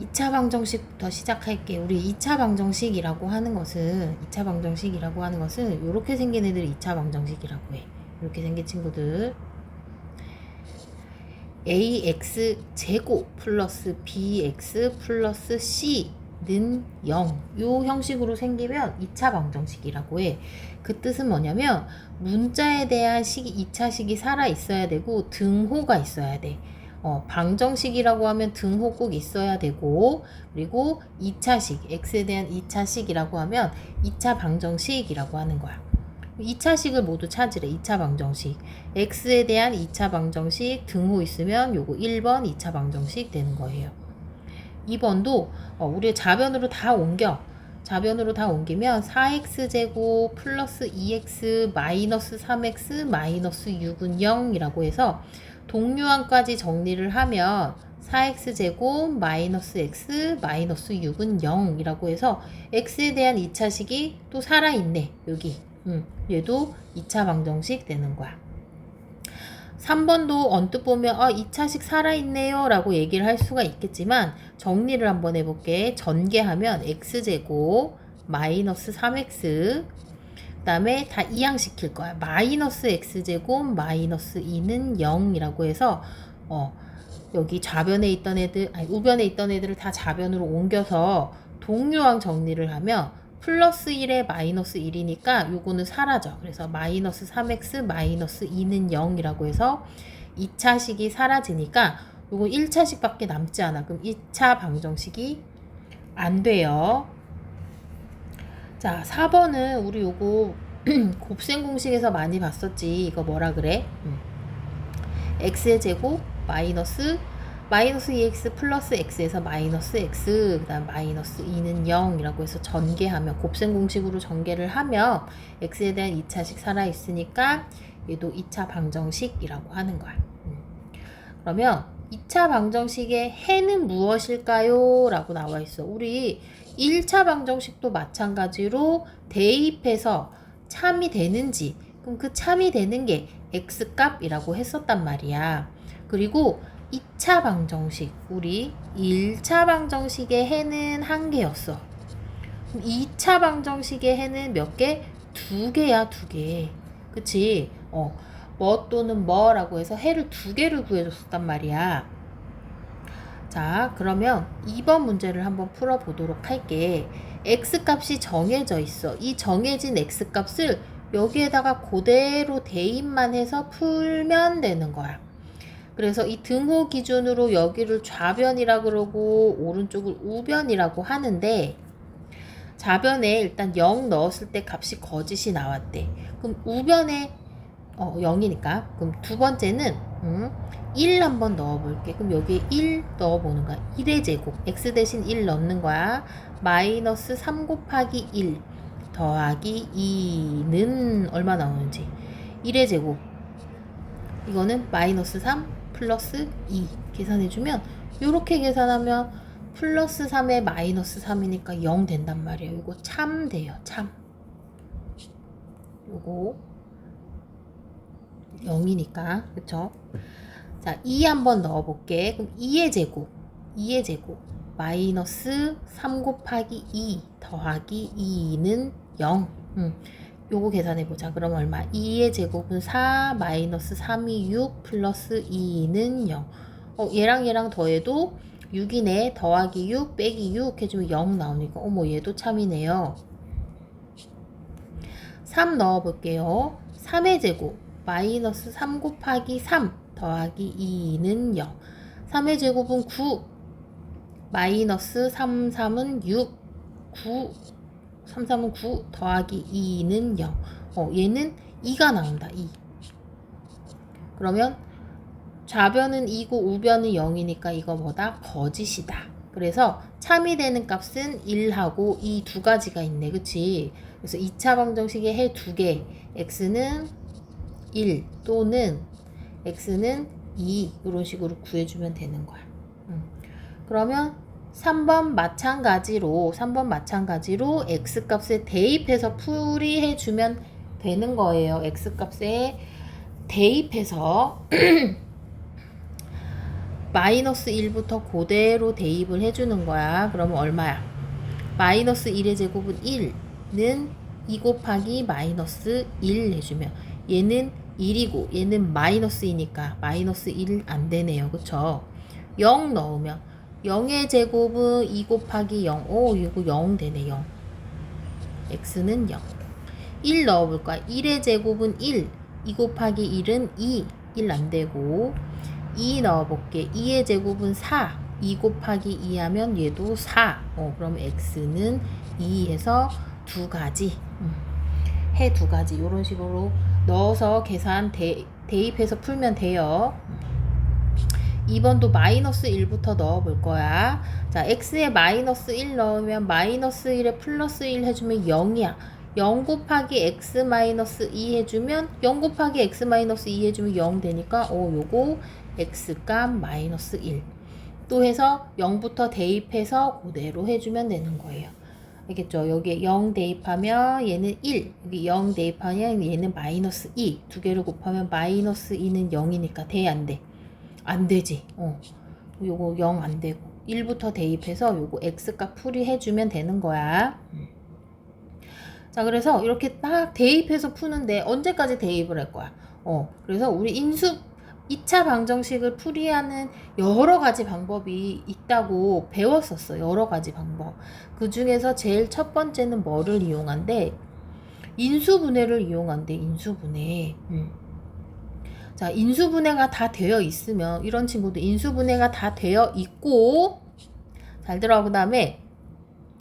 2차 방정식부터 시작할게. 우리 2차 방정식이라고 하는 것은 2차 방정식이라고 하는 것은 이렇게 생긴 애들이 2차 방정식이라고 해. 이렇게 생긴 친구들. ax 제곱 플러스 bx 플러스 c는 0. 요 형식으로 생기면 2차 방정식이라고 해. 그 뜻은 뭐냐면 문자에 대한 식이 2차 식이 살아 있어야 되고 등호가 있어야 돼. 어, 방정식이라고 하면 등호 꼭 있어야 되고 그리고 2차식, x에 대한 2차식이라고 하면 2차 방정식이라고 하는 거야. 2차식을 모두 찾으래. 2차 방정식. x에 대한 2차 방정식 등호 있으면 요거 1번 2차 방정식 되는 거예요. 2번도 어, 우리 좌변으로 다 옮겨. 좌변으로 다 옮기면 4x제곱 플러스 2x 마이너스 3x 마이너스 6은 0이라고 해서 동류항까지 정리를 하면 4x제곱 마이너스 x 마이너스 6은 0이라고 해서 x에 대한 2차식이 또 살아있네. 여기. 음, 얘도 2차 방정식 되는 거야. 3번도 언뜻 보면 아 2차식 살아있네요 라고 얘기를 할 수가 있겠지만 정리를 한번 해볼게. 전개하면 x제곱 마이너스 3x 그 다음에 다 이항시킬 거야. 마이너스 x제곱 마이너스 2는 0이라고 해서 어 여기 좌변에 있던 애들 아니 우변에 있던 애들을 다 좌변으로 옮겨서 동류항 정리를 하면 플러스 1에 마이너스 1이니까 요거는 사라져. 그래서 마이너스 3x 마이너스 2는 0이라고 해서 2차식이 사라지니까 요거 1차식밖에 남지 않아. 그럼 2차 방정식이 안 돼요. 자, 4번은 우리 요거 곱셈 공식에서 많이 봤었지. 이거 뭐라 그래? 음. x의 제곱 마이너스 마이너스 2x 플러스 x에서 마이너스 x 그다음 마이너스 2는 0이라고 해서 전개하면 곱셈 공식으로 전개를 하면 x에 대한 2차식 살아 있으니까 얘도 2차 방정식이라고 하는 거야. 음. 그러면 2차 방정식의 해는 무엇일까요? 라고 나와 있어. 우리 1차 방정식도 마찬가지로 대입해서 참이 되는지 그럼 그 참이 되는 게 x값이라고 했었단 말이야. 그리고 2차 방정식 우리 1차 방정식의 해는 한 개였어. 2차 방정식의 해는 몇 개? 두 개야, 두 개. 그치? 어, 뭐 또는 뭐라고 해서 해를 두 개를 구해줬었단 말이야. 자, 그러면 2번 문제를 한번 풀어보도록 할게. x값이 정해져 있어. 이 정해진 x값을 여기에다가 그대로 대입만 해서 풀면 되는 거야. 그래서 이 등호 기준으로 여기를 좌변이라 그러고 오른쪽을 우변이라고 하는데 좌변에 일단 0 넣었을 때 값이 거짓이 나왔대. 그럼 우변에 어, 0이니까 그럼 두 번째는 음, 1 한번 넣어볼게. 그럼 여기에 1 넣어보는 거야. 1의 제곱. x 대신 1 넣는 거야. 마이너스 3 곱하기 1 더하기 2는 얼마 나오는지. 1의 제곱. 이거는 마이너스 3 플러스 2 계산해주면 이렇게 계산하면 플러스 3에 마이너스 3이니까 0 된단 말이에요. 이거 참 돼요. 참. 요거 0이니까 그쵸? 자, 2 한번 넣어볼게. 그럼 2의 제곱, 2의 제곱, 마이너스 3 곱하기 2 더하기 2는 0. 음, 요거 계산해보자. 그럼 얼마? 2의 제곱은 4, 마이너스 3이 6, 플러스 2는 0. 어, 얘랑 얘랑 더해도 6이네. 더하기 6, 빼기 6 해주면 0 나오니까, 어머, 얘도 참이네요. 3 넣어볼게요. 3의 제곱, 마이너스 3 곱하기 3 더하기 2는 0. 3의 제곱은 9. 마이너스 3, 3은 6. 9. 3, 3은 9 더하기 2는 0. 어, 얘는 2가 나온다. 2. 그러면 좌변은 2고 우변은 0이니까 이거 뭐다? 거짓이다. 그래서 참이 되는 값은 1하고 이 두 가지가 있네. 그치? 그래서 2차 방정식의 해 두 개. x는 1 또는 x는 2 이런 식으로 구해주면 되는 거야. 음. 그러면 3번 마찬가지로 3번 마찬가지로 x값에 대입해서 풀이해 주면 되는 거예요. x값에 대입해서 마이너스 1부터 그대로 대입을 해주는 거야. 그러면 얼마야? 마이너스 1의 제곱은 1는 2 곱하기 마이너스 1 해주면 얘는 1이고 얘는 마이너스이니까 마이너스 1 안 되네요. 그쵸? 0 넣으면 0의 제곱은 2 곱하기 0. 오, 이거 0 되네, 0. x는 0. 1 넣어볼 거야. 1의 제곱은 1. 2 곱하기 1은 2. 1 안 되고. 2 넣어볼게. 2의 제곱은 4. 2 곱하기 2 하면 얘도 4. 어, 그럼 x는 2 해서 두 가지. 음. 해두 가지. 이런 식으로 넣어서 계산 대, 대입해서 풀면 돼요. 2번도 마이너스 1부터 넣어 볼 거야. 자, x에 마이너스 1 넣으면 마이너스 1에 플러스 1 해주면 0이야. 0 곱하기 x 마이너스 2 해주면 0 곱하기 x 마이너스 2 해주면 0 되니까 어 요거 x 값 마이너스 1. 또 해서 0부터 대입해서 그대로 해주면 되는 거예요. 알겠죠? 여기에 0 대입하면 얘는 1, 여기 0 대입하면 얘는 마이너스 2. 두 개를 곱하면 마이너스 2는 0이니까 돼, 안 돼? 안 되지. 어. 요거 0 안 되고. 1부터 대입해서 요거 x값 풀이해주면 되는 거야. 음. 자, 그래서 이렇게 딱 대입해서 푸는데 언제까지 대입을 할 거야? 어. 그래서 우리 인수 2차 방정식을 풀이하는 여러 가지 방법이 있다고 배웠었어. 여러 가지 방법. 그 중에서 제일 첫 번째는 뭐를 이용한대? 인수분해를 이용한대. 인수분해. 음. 자, 인수분해가 다 되어 있으면 이런 친구도 인수분해가 다 되어 있고 잘 들어 그 다음에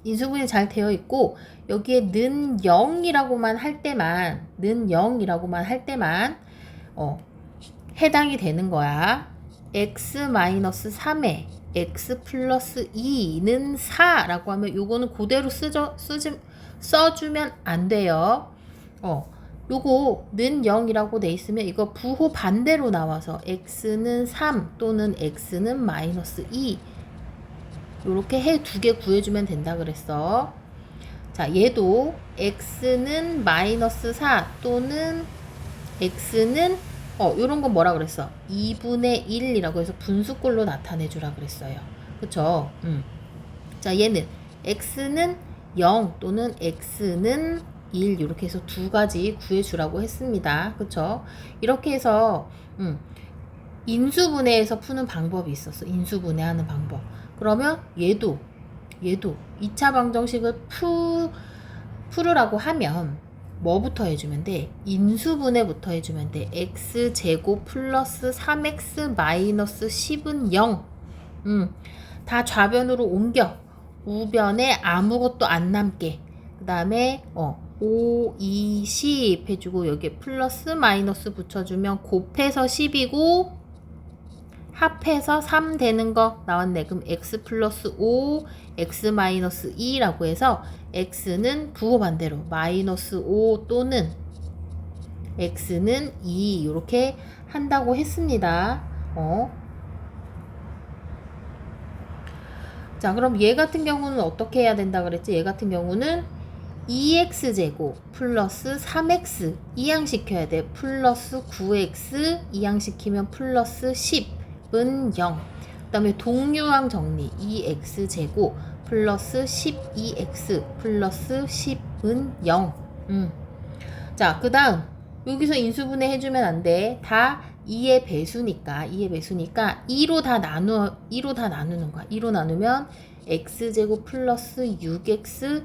인수분해 잘 되어 있고 여기에 는 0이라고만 할 때만 는 0이라고만 할 때만 어, 해당이 되는 거야. x-3에 x 플러스 2는 4라고 하면 요거는 그대로 쓰죠, 쓰지, 써주면 안 돼요. 어, 요거는 0이라고 돼 있으면 이거 부호 반대로 나와서 x는 3 또는 x는 마이너스 2 요렇게 해 두 개 구해주면 된다 그랬어. 자, 얘도 x는 마이너스 4 또는 x는 어, 요런 건 뭐라 그랬어? 2분의 1이라고 해서 분수꼴로 나타내 주라 그랬어요. 그쵸? 음. 자, 얘는 x는 0 또는 x는 1 이렇게 해서 두 가지 구해 주라고 했습니다. 그쵸? 이렇게 해서 음. 인수분해에서 푸는 방법이 있었어. 인수분해하는 방법. 그러면 얘도 얘도 2차 방정식을 푸 풀으라고 하면 뭐부터 해주면 돼? 인수분해부터 해주면 돼. x제곱 플러스 3x 마이너스 10은 0. 음, 다 좌변으로 옮겨. 우변에 아무것도 안 남게. 그 다음에 어, 5, 2, 10 해주고 여기에 플러스 마이너스 붙여주면 곱해서 10이고 합해서 3 되는 거 나왔네. 그럼 x 플러스 5, x 마이너스 2라고 해서 x는 부호 반대로 마이너스 5 또는 x는 2 이렇게 한다고 했습니다. 어. 자, 그럼 얘 같은 경우는 어떻게 해야 된다 그랬지? 얘 같은 경우는 2x제곱 플러스 3x 이항시켜야 돼. 플러스 9x 이항시키면 플러스 10 은 0. 그 다음에 동류항 정리 2x제곱 플러스 12x 플러스 10은 0. 음. 자, 그 다음 여기서 인수분해 해주면 안 돼. 다 2의 배수니까 2의 배수니까 2로 다 나누 2로 다 나누는 거야. 2로 나누면 x제곱 플러스 6x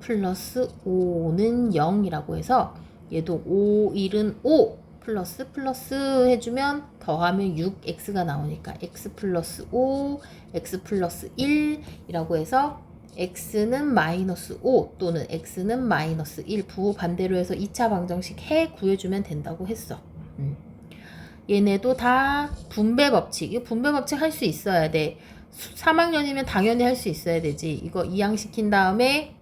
플러스 5는 0이라고 해서 얘도 5, 1은 5 플러스 플러스 해주면 더하면 6x가 나오니까 x 플러스 5, x 플러스 1이라고 해서 x는 마이너스 5 또는 x는 마이너스 1 부호 반대로 해서 2차 방정식 해 구해주면 된다고 했어. 음. 얘네도 다 분배 법칙. 이 분배 법칙 할 수 있어야 돼. 3학년이면 당연히 할 수 있어야 되지. 이거 이항시킨 다음에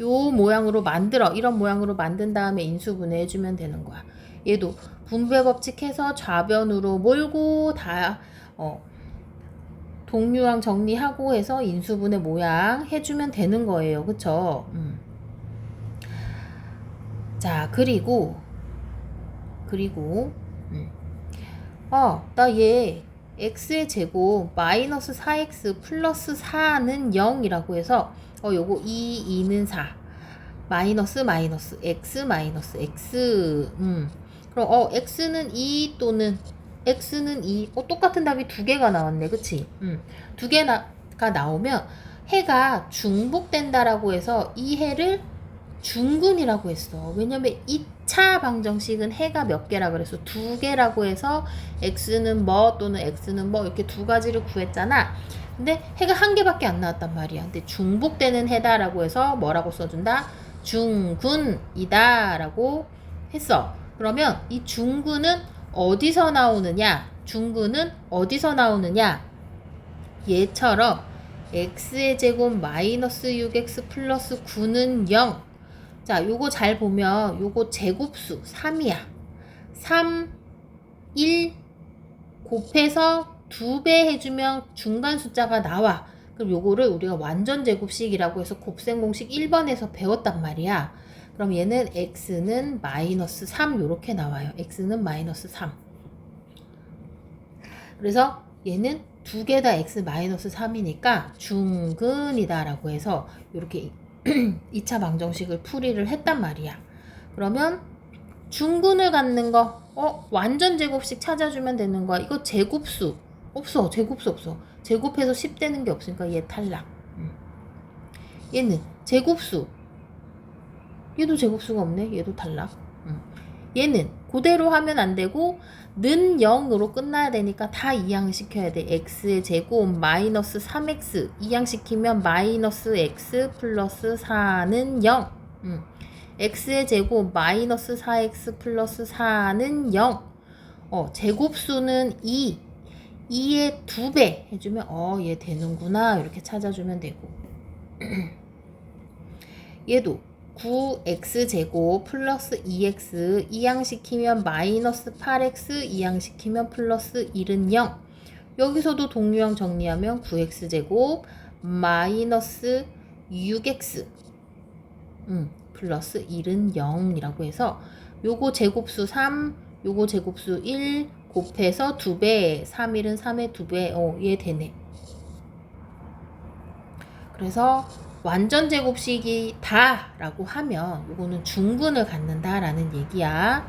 요 모양으로 만들어. 이런 모양으로 만든 다음에 인수분해 해주면 되는 거야. 얘도 분배 법칙 해서 좌변으로 몰고 다, 어, 동류항 정리하고 해서 인수분해 모양 해주면 되는 거예요. 그쵸? 음. 자, 그리고, 그리고, 음. 어, 나얘 x의 제곱 마이너스 4x 플러스 4는 0이라고 해서 어 요거 2, 2는 4 마이너스 마이너스 x 마이너스 x 음 그럼 어 x는 2 또는 x는 2 어, 똑같은 답이 두 개가 나왔네. 그치? 음, 두 개가 나오면 해가 중복된다라고 해서 이 해를 중근이라고 했어. 왜냐면 2차 방정식은 해가 몇 개라 그랬어? 두 개라고 해서 x는 뭐 또는 x는 뭐 이렇게 두 가지를 구했잖아. 근데 해가 한 개밖에 안 나왔단 말이야. 근데 중복되는 해다라고 해서 뭐라고 써준다? 중군이다라고 했어 그러면 이 중군은 어디서 나오느냐? 중군은 어디서 나오느냐? 얘처럼 x의 제곱 마이너스 6x 플러스 9는 0. 자, 요거 잘 보면 요거 제곱수 3이야. 3, 1 곱해서 2배 해주면 중간 숫자가 나와. 그럼 요거를 우리가 완전 제곱식이라고 해서 곱셈 공식 1번에서 배웠단 말이야. 그럼 얘는 x는 마이너스 3 이렇게 나와요. x는 마이너스 3. 그래서 얘는 두 개 다 x 마이너스 3이니까 중근이다라고 해서 이렇게 2차 방정식을 풀이를 했단 말이야. 그러면 중근을 갖는 거, 어, 완전 제곱식 찾아주면 되는 거야. 이거 제곱수. 없어. 제곱수 없어. 제곱해서 10 되는 게 없으니까 얘 탈락. 음. 얘는 제곱수. 얘도 제곱수가 없네. 얘도 탈락. 음. 얘는 그대로 하면 안 되고 는 0으로 끝나야 되니까 다 이항시켜야 돼. x의 제곱 마이너스 3x 이항시키면 마이너스 x 플러스 4는 0. 음. x의 제곱 마이너스 4x 플러스 4는 0. 어, 제곱수는 2. 2의 2배 해주면 어, 얘 되는구나. 이렇게 찾아주면 되고. 얘도 9x제곱 플러스 2x 이항시키면 마이너스 8x 이항시키면 플러스 1은 0 여기서도 동류형 정리하면 9x제곱 마이너스 6x 음, 플러스 1은 0이라고 해서 요거 제곱수 3 요거 제곱수 1 곱해서 2배 3 1은 3의 2배 어, 얘 되네. 그래서 완전 제곱식이다 라고 하면 이거는 중근을 갖는다 라는 얘기야.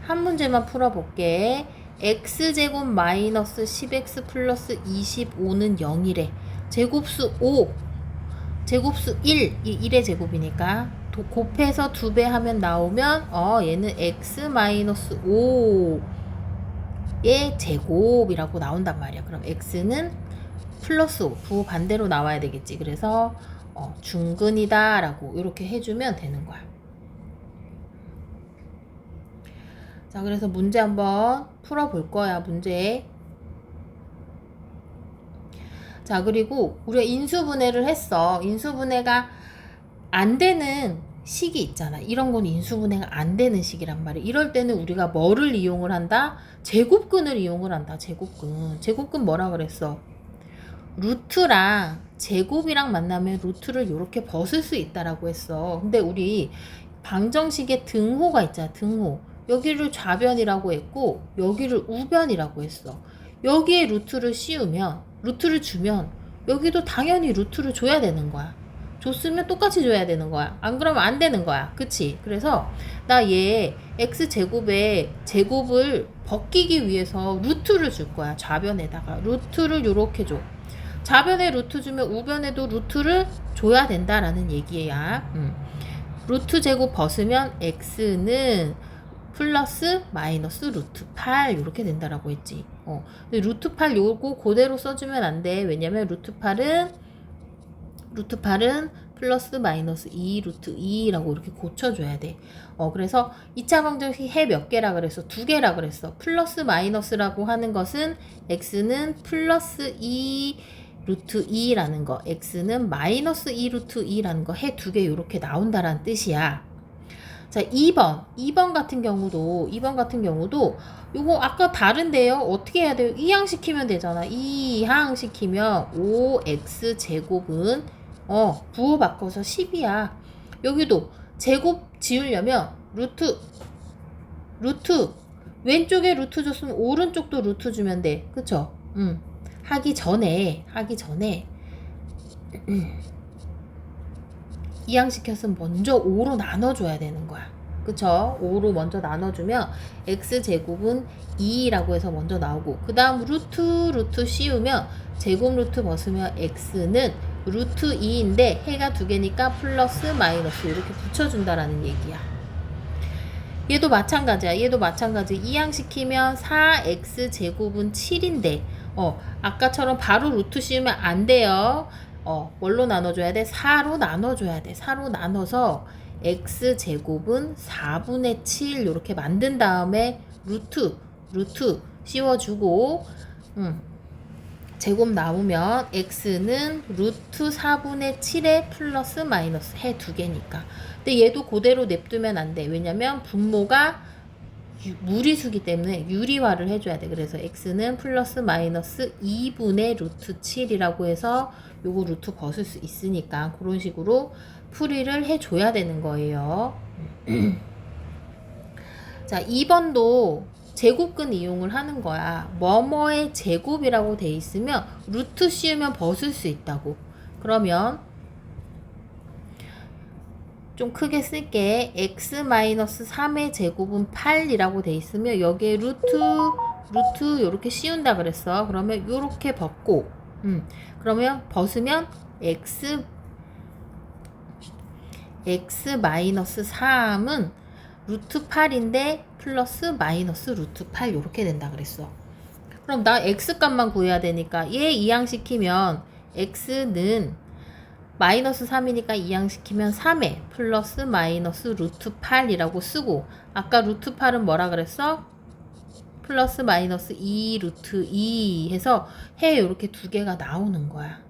한 문제만 풀어볼게. x제곱 마이너스 10x 플러스 25는 0이래. 제곱수 5. 제곱수 1. 이 1의 제곱이니까. 도, 곱해서 2배 하면 나오면 어 얘는 x 마이너스 5의 제곱이라고 나온단 말이야. 그럼 x는 플러스 5. 부 반대로 나와야 되겠지. 그래서 어, 중근이다 라고 이렇게 해주면 되는 거야. 자, 그래서 문제 한번 풀어볼 거야, 문제. 자, 그리고 우리가 인수분해를 했어. 인수분해가 안 되는 식이 있잖아. 이런 건 인수분해가 안 되는 식이란 말이야. 이럴 때는 우리가 뭐를 이용을 한다? 제곱근을 이용을 한다. 제곱근. 제곱근 뭐라 그랬어? 루트랑 제곱이랑 만나면 루트를 이렇게 벗을 수 있다라고 했어. 근데 우리 방정식에 등호가 있잖아. 등호. 여기를 좌변이라고 했고 여기를 우변이라고 했어. 여기에 루트를 씌우면 루트를 주면 여기도 당연히 루트를 줘야 되는 거야. 줬으면 똑같이 줘야 되는 거야. 안 그러면 안 되는 거야. 그치? 그래서 나 얘 x제곱에 제곱을 벗기기 위해서 루트를 줄 거야. 좌변에다가. 루트를 요렇게 줘. 좌변에 루트 주면 우변에도 루트를 줘야 된다라는 얘기야. 음. 루트 제곱 벗으면 x는 플러스 마이너스 루트 8 이렇게 된다라고 했지. 어. 루트 8 요거 그대로 써주면 안 돼. 왜냐면 루트 8은 루트 8은 플러스 마이너스 2 루트 2라고 이렇게 고쳐줘야 돼. 어, 그래서 2차 방정식 해 몇 개라 그랬어? 두 개라 그랬어. 플러스 마이너스라고 하는 것은 x는 플러스 2 루트 2라는 거, x는 마이너스 2 루트 2라는 거 해 두 개 이렇게 나온다라는 뜻이야. 자, 2번. 2번 같은 경우도, 2번 같은 경우도, 요거 아까 다른데요? 어떻게 해야 돼요? 이항시키면 되잖아. 이항시키면 5x 제곱은, 어, 부호 바꿔서 10이야. 여기도 제곱 지우려면 루트, 루트, 왼쪽에 루트 줬으면 오른쪽도 루트 주면 돼. 그쵸? 음, 하기 전에 하기 전에 이항시켰으면 먼저 5로 나눠줘야 되는 거야. 그쵸? 5로 먼저 나눠주면 x제곱은 2라고 해서 먼저 나오고 그 다음 루트 루트 씌우면 제곱 루트 벗으면 x는 루트 2인데 해가 두 개니까 플러스 마이너스 이렇게 붙여준다라는 얘기야. 얘도 마찬가지야. 얘도 마찬가지. 이항시키면 4x 제곱은 7인데 어 아까처럼 바로 루트 씌우면 안 돼요. 어 뭘로 나눠줘야 돼? 4로 나눠줘야 돼. 4로 나눠서 x 제곱은 4분의 7 이렇게 만든 다음에 루트 루트 씌워주고 음, 제곱 나오면 x는 루트 4분의 7에 플러스 마이너스 해 두 개니까 근데 얘도 그대로 냅두면 안 돼 왜냐면 분모가 유- 무리수기 때문에 유리화를 해줘야 돼 그래서 x는 플러스 마이너스 2분의 루트 7이라고 해서 요거 루트 벗을 수 있으니까 그런 식으로 풀이를 해줘야 되는 거예요 자 2번도 제곱근 이용을 하는 거야. 뭐뭐의 제곱이라고 돼 있으면 루트 씌우면 벗을 수 있다고. 그러면 좀 크게 쓸게. x-3의 제곱은 8이라고 돼 있으면 여기에 루트 루트 이렇게 씌운다 그랬어. 그러면 이렇게 벗고 음. 그러면 벗으면 x x-3은 루트 8인데 플러스 마이너스 루트 8 이렇게 된다 그랬어. 그럼 나 x 값만 구해야 되니까 얘 이항시키면 x는 마이너스 3이니까 이항시키면 3에 플러스 마이너스 루트 8이라고 쓰고 아까 루트 8은 뭐라 그랬어? 플러스 마이너스 2 루트 2 해서 해 이렇게 두 개가 나오는 거야.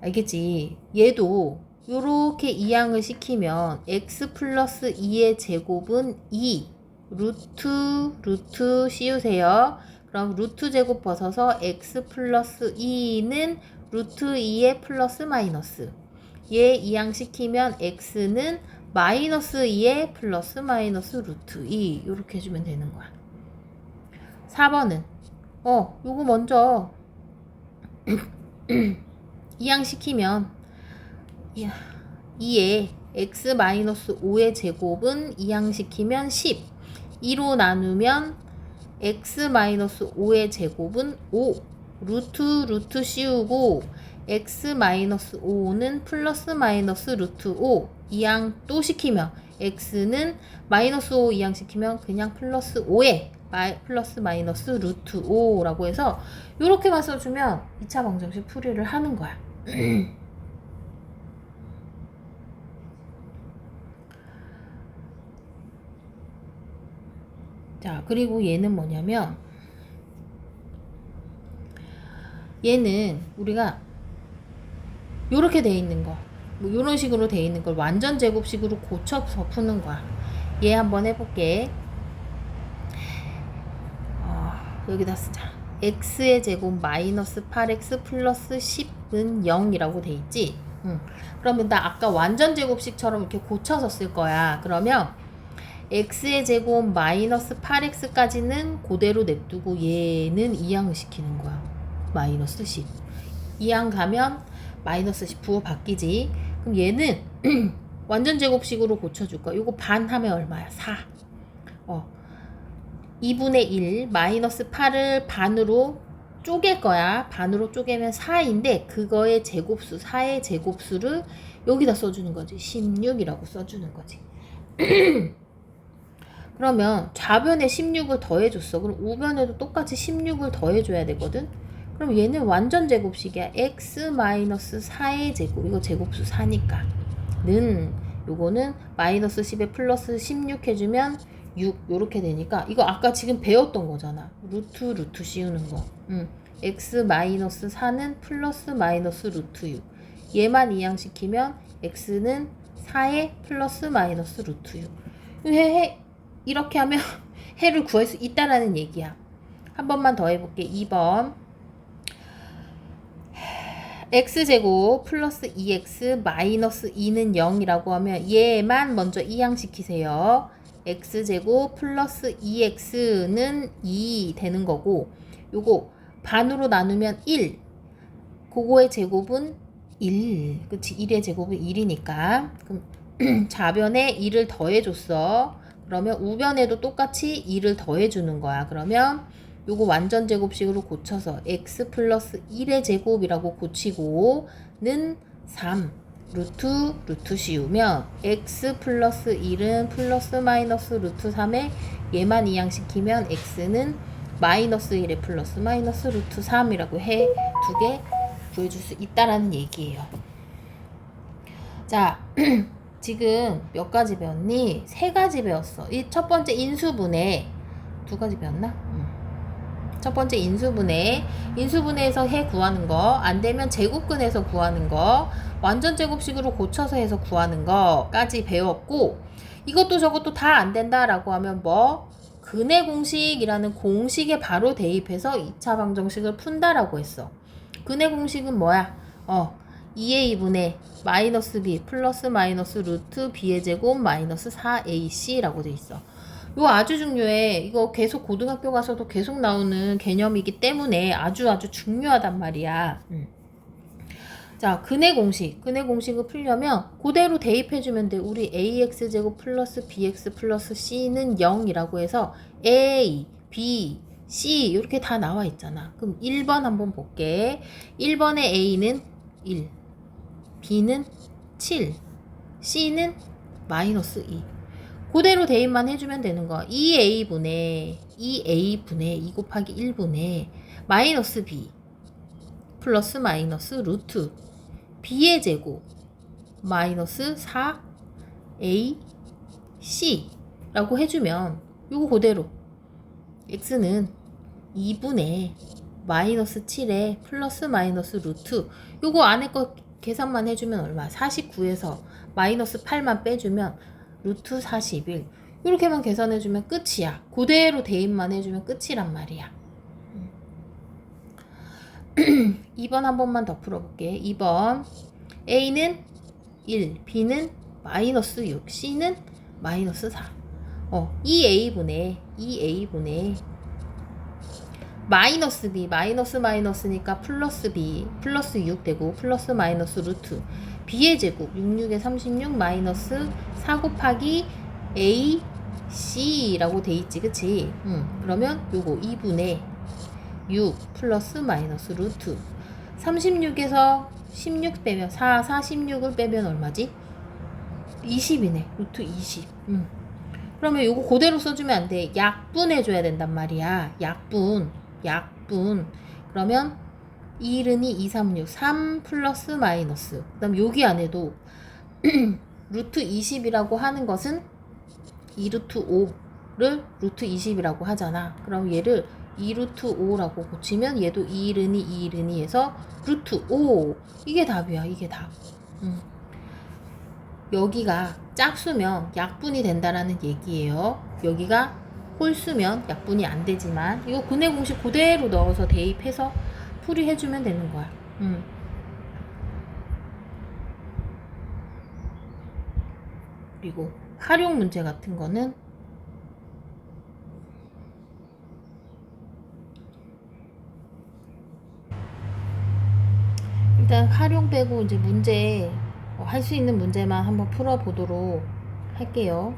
알겠지? 얘도 요렇게 이항을 시키면 x 플러스 2의 제곱은 2 루트 루트 씌우세요. 그럼 루트 제곱 벗어서 x 플러스 2는 루트 2의 플러스 마이너스 얘 이항 시키면 x는 마이너스 2의 플러스 마이너스 루트 2 이렇게 해주면 되는 거야. 4번은 어 요거 먼저 이항 시키면 2에 x 마이너스 5의 제곱은 이항시키면 10. 2로 나누면 x 마이너스 5의 제곱은 5. 루트 루트 씌우고 x 마이너스 5는 플러스 마이너스 루트 5. 이항 또 시키면 x는 마이너스 5 이항 시키면 그냥 플러스 5에 마이, 플러스 마이너스 루트 5라고 해서 이렇게만 써주면 2차 방정식 풀이를 하는 거야. 자, 그리고 얘는 뭐냐면 얘는 우리가 요렇게 돼 있는 거, 뭐 요런 식으로 돼 있는 걸 완전 제곱식으로 고쳐서 푸는 거야. 얘 한번 해볼게. 어, 여기다 쓰자. x의 제곱 마이너스 8x 플러스 10은 0이라고 돼 있지? 응. 그러면 나 아까 완전 제곱식처럼 이렇게 고쳐서 쓸 거야. 그러면 x의 제곱 마이너스 8x까지는 그대로 냅두고 얘는 이항을 시키는 거야. 마이너스 10. 이항 가면 마이너스 10 부호 바뀌지. 그럼 얘는 완전 제곱식으로 고쳐줄 거야. 이거 반 하면 얼마야? 4. 어. 2분의 1 마이너스 8을 반으로 쪼갤 거야. 반으로 쪼개면 4인데 그거의 제곱수 4의 제곱수를 여기다 써주는 거지. 16이라고 써주는 거지. 그러면 좌변에 16을 더해줬어. 그럼 우변에도 똑같이 16을 더해줘야 되거든. 그럼 얘는 완전 제곱식이야. x-4의 제곱. 이거 제곱수 4니까. 는 요거는 마이너스 10에 플러스 16 해주면 6 요렇게 되니까 이거 아까 지금 배웠던 거잖아. 루트 루트 씌우는 거. 음. x-4는 플러스 마이너스 루트 6. 얘만 이항시키면 x는 4에 플러스 마이너스 루트 6. 해, 해, 이렇게 하면 해를 구할 수 있다라는 얘기야. 한 번만 더 해볼게. 2번. X제곱 플러스 2x 마이너스 2는 0이라고 하면 얘만 먼저 이항시키세요. x제곱 플러스 2x는 2 되는 거고 요거 반으로 나누면 1. 그거의 제곱은 1. 그치? 1의 제곱은 1이니까. 그럼 좌변에 1을 더해줬어. 그러면 우변에도 똑같이 2를 더해주는 거야. 그러면 요거 완전 제곱식으로 고쳐서 x 플러스 1의 제곱이라고 고치고는 3 루트 루트 씌우면 x 플러스 1은 플러스 마이너스 루트 3에 얘만 이항시키면 x는 마이너스 1에 플러스 마이너스 루트 3이라고 해 두 개 구해줄 수 있다라는 얘기예요. 자, 지금 몇 가지 배웠니? 세 가지 배웠어. 이 첫 번째 인수분해 두 가지 배웠나? 음. 첫 번째 인수분해 인수분해에서 해 구하는 거 안 되면 제곱근해서 구하는 거 완전 제곱식으로 고쳐서 해서 구하는 거까지 배웠고 이것도 저것도 다 안 된다라고 하면 뭐 근해 공식이라는 공식에 바로 대입해서 2차 방정식을 푼다라고 했어. 근해 공식은 뭐야? 어, 2a분의 마이너스 b 플러스 마이너스 루트 b의 제곱 마이너스 4ac라고 돼 있어. 이거 아주 중요해. 이거 계속 고등학교 가서도 계속 나오는 개념이기 때문에 아주 아주 중요하단 말이야. 음. 자, 근해 공식. 근해 공식을 풀려면 그대로 대입해 주면 돼. 우리 ax 제곱 플러스 bx 플러스 c는 0이라고 해서 a, b, c 이렇게 다 나와 있잖아. 그럼 1번 한번 볼게. 1번의 a는 1, b는 7, c는 마이너스 2. 그대로 대입만 해주면 되는 거야. 2a분의 2a분의 2 곱하기 1분의 마이너스 b 플러스 마이너스 루트 b의 제곱 마이너스 4a c라고 해주면 이거 그대로 x는 2분의 마이너스 7에 플러스 마이너스 루트 요거 안에 거 계산만 해주면 얼마 49에서 마이너스 8만 빼주면 루트 41 이렇게만 계산해주면 끝이야. 그대로 대입만 해주면 끝이란 말이야. 2번 한 번만 더 풀어볼게. 2번 A는 1 B는 마이너스 6 C는 마이너스 4 어, 2A분의 2A분의 마이너스 B 마이너스 마이너스니까 플러스 B 플러스 6 되고 플러스 마이너스 루트 B의 제곱 66에 36 마이너스 4 곱하기 A C라고 돼 있지 그치? 응. 그러면 요거 2분의 6 플러스 마이너스 루트 36에서 16 빼면 4 46을 빼면 얼마지? 20이네 루트 20 응. 그러면 요거 그대로 써주면 안 돼. 약분해줘야 된단 말이야. 약분. 약분. 그러면 1은 2, 2, 3, 6. 3 플러스 마이너스. 그 다음 여기 안에도 루트 20이라고 하는 것은 2루트 5를 루트 20이라고 하잖아. 그럼 얘를 2루트 5라고 고치면 얘도 2은 2, 2은 2에서 루트 5. 이게 답이야. 이게 답. 음. 여기가 짝수면 약분이 된다라는 얘기예요. 여기가 홀수면 약분이 안 되지만 이거 근해 공식 그대로 넣어서 대입해서 풀이해주면 되는 거야. 음. 그리고 활용 문제 같은 거는 일단 활용 빼고 이제 문제 할 수 있는 문제만 한번 풀어보도록 할게요.